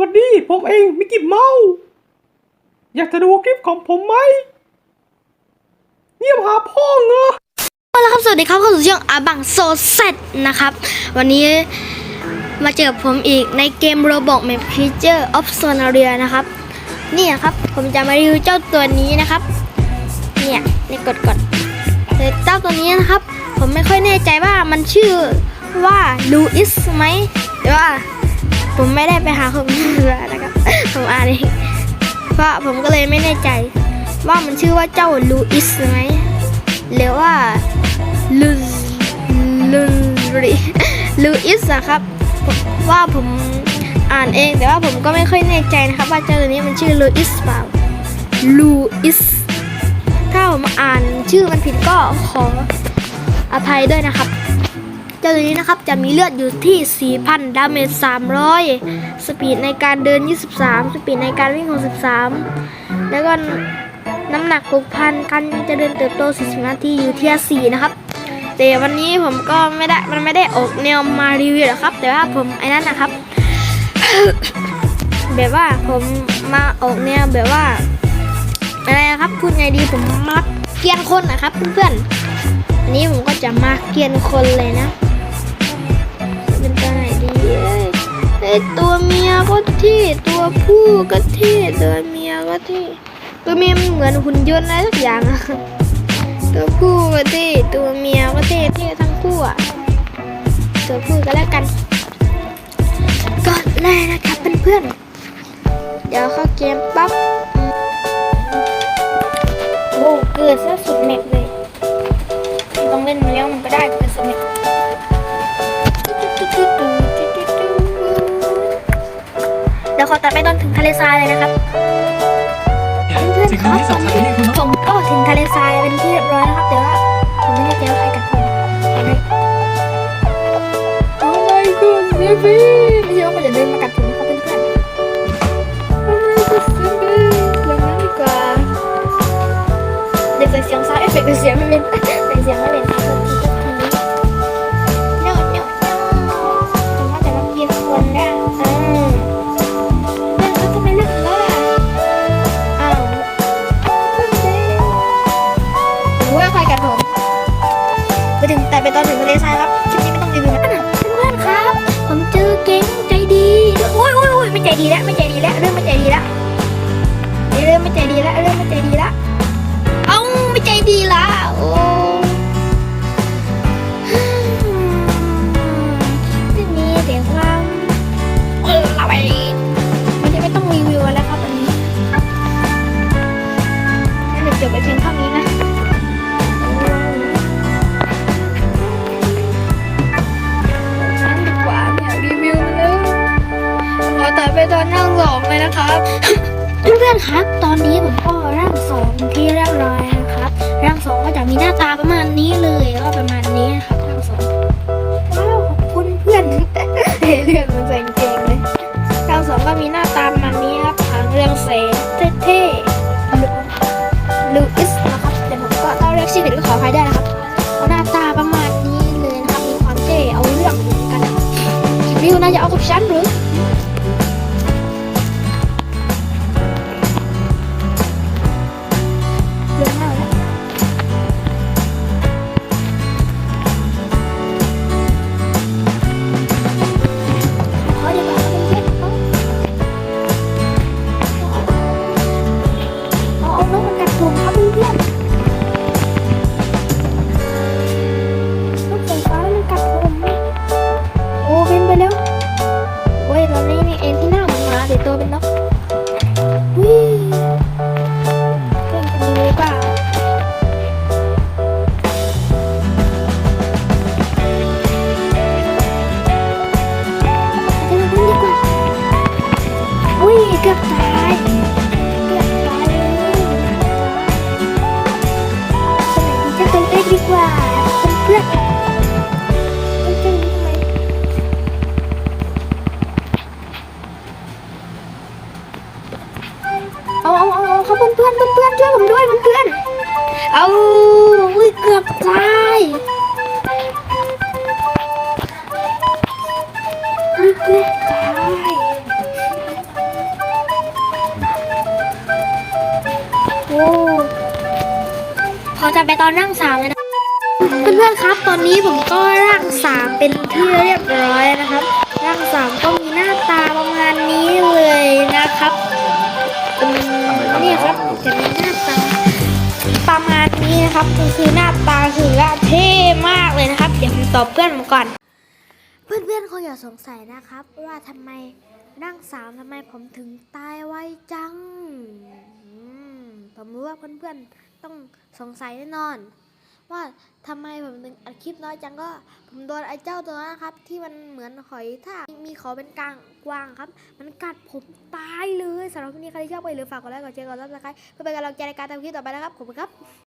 วัสดี ผมเองมิกกี้เมาอยากจะดูคลิปของผมไหมเงียบหาพ่อเงอะเอาละครับสวัสดีครับเข้าสู่ช่องอาบังโซเซตนะครับ วันนี้มาเจอผมอีกในเกม Roblox Map Creature of Sonaria นะครับนี่ครับผมจะมารีวิวเจ้าตัวนี้นะครับ เนี่ยนี่กดกดเลยเจ้าตัวนี้นะครับ ผมไม่ค่อยแน่ใจว่ามันชื่อว่าลูอิสไหมแต่ว่า ผมไม่ได้ไปหาข้อมูลมานะครับ ผมอ่านเองเพราะผมก็เลยไม่แน่ใจ ว่ามันชื่อว่าเจ้าลูอิสไหมหรือว่าลูลูริลูอิสอะครับ ว่าผมอ่านเองแต่ว่าผมก็ไม่ค่อยแน่ใจนะครับว่าเจ้าตัวนี้มันชื่อลูอิสเปล่าลูอิสถ้าผมอ่านชื่อมันผิดก็ขออภัยด้วยนะครับ จ้าตัวนี้นะครับจะมีเลือดอยู่ที่ 4,000 ดาเมจ 300 สปีดในการเดิน 23 สปีดในการวิ่ง 63 แล้วก็น้ำหนัก 6,000 การเจะเดินเติบโต 40 นาทีอยู่เทีย4นะครับ แต่วันนี้ผมก็ไม่ได้มันไม่ได้ออกแนวมารีวิวหรอกครับ แต่ว่าผมไอ้นั่นนะครับ แบบว่าผมมาออกแนวแบบว่าอะไรนะครับพูดไงดีผมมาเกียนคนนะครับเพื่อนๆอันนี้ผมก็จะมาเกียนคนเลยนะ เอ้ยตัวเมียก็เที่ตัวผู้ก็เที่ตัวเมียก็เที่ตัวเมียมันเหมือนหุ่นยนต์อะไรสักอย่างอะตัวผู้ก็เท่ตัวเมียก็เท่เท่ทั้งคู่อะตัวผู้ก็แล้วกันก่อนแรกนะครับเพื่อนๆเดี๋ยวเข้าเกมปั๊บโอ้เกิดซะสุดเม็ดเลย ต้องเล่นมาแล้วมันก็ได้เกิดสุดเม็ด เดี๋ยวขอตัดไปตอนถึงทะเลทรายเลยนะครับเพื่อนสิ่งๆครับที่ตอนสำคัญนี้ที่คุณผต้องมก็ถึงทะเลทรายเป็นที่เรียบร้อยแล้วครับแต่ว่าผมไม่แน่ใจว่าใครกัดผมเห็นไหมโอ้ my god เบบี้ไม่ใช่ว่ามันจะเดินมากัดผมนะครับเพื่อนๆโอ้ my god เบบี้ลงน้ำดีกว่าเด็กใส่เสียงซาวด์เอฟเฟกต์เสียงไม่เป็นใส่เสียงไม่เป็น ดีแล้วไม่ใจดีแล้วเรื่องไม่ใจดีแล้วเรื่องไม่ใจดีแล้วเรื่องไม่ใจดีแล้วเอ้าไม่ใจดีละ ขอตัดไปตอนร่างสองเลยนะครับเพื่อนๆครับ ตอนนี้ผมก็ร่างสองที่เรียบร้อยนะครับ ร่างสองก็จะมีหน้าตาประมาณนี้เลยก็ประมาณนี้นะครับร่างสองว้าวขอบคุณเพื่อนเรื่องมันใส่เก่งเลยร่างสองก็มีหน้าตาประมาณนี้ครับหางเรืองแสเท่ๆลูอิสนะครับแต่ผมก็ต้องเรียกชื่อผิดก็ขออภัยได้วยนะครับหน้าตาประมาณนี้เลยนะครับมีความเท่เอาเรื่องเหมือนกันวิวน่าจะเอากับฉันหรือ มีเอ็นที่หน้าเหมือนหมาแต่ตัวเป็นนกวิ่ เอาเอาเอาเขาเพื่อนเพื่อนเพื่อนช่วยผมด้วยเพื่อนเพื่อนเอาอุ้ยเกือบตายเกือบตายโอ้พอจะไปตอนร่างสามเลยนะเพื่อนๆครับ ตอนนี้ผมก็ร่างสามเป็นที่เรียบร้อยนะครับ ร่างสามก็มีหน้าตาประมาณนี้เลยนะครับอืม。 จะมีหน้าตาประมาณนี้นะครับก็คือหน้าตาคือว่าเท่มากเลยนะครับ เดี๋ยวผมตอบเพื่อนผมก่อน เพื่อนๆคงอย่าสงสัยนะครับ ว่าทำไมนั่งสามทำไมผมถึงตายไวจังผมรู้ว่าเพื่อนๆต้องสงสัยแน่นอน ว่าทำไมผมถึงอัดคลิปน้อยจังก็ผมโดนไอ้เจ้าตัวนั้นนะครับ ที่มันเหมือนหอยถ้ามีเขาเป็นกลางกวางครับ มันกัดผมตายเลยสำหรับวันนี้ใครที่ชอบไปหรือฝากกดไลค์กดแชร์กดซับสไครต์เพื่อเป็นกำลังใจในการทำคลิปต่อไปนะครับขอบคุณครับ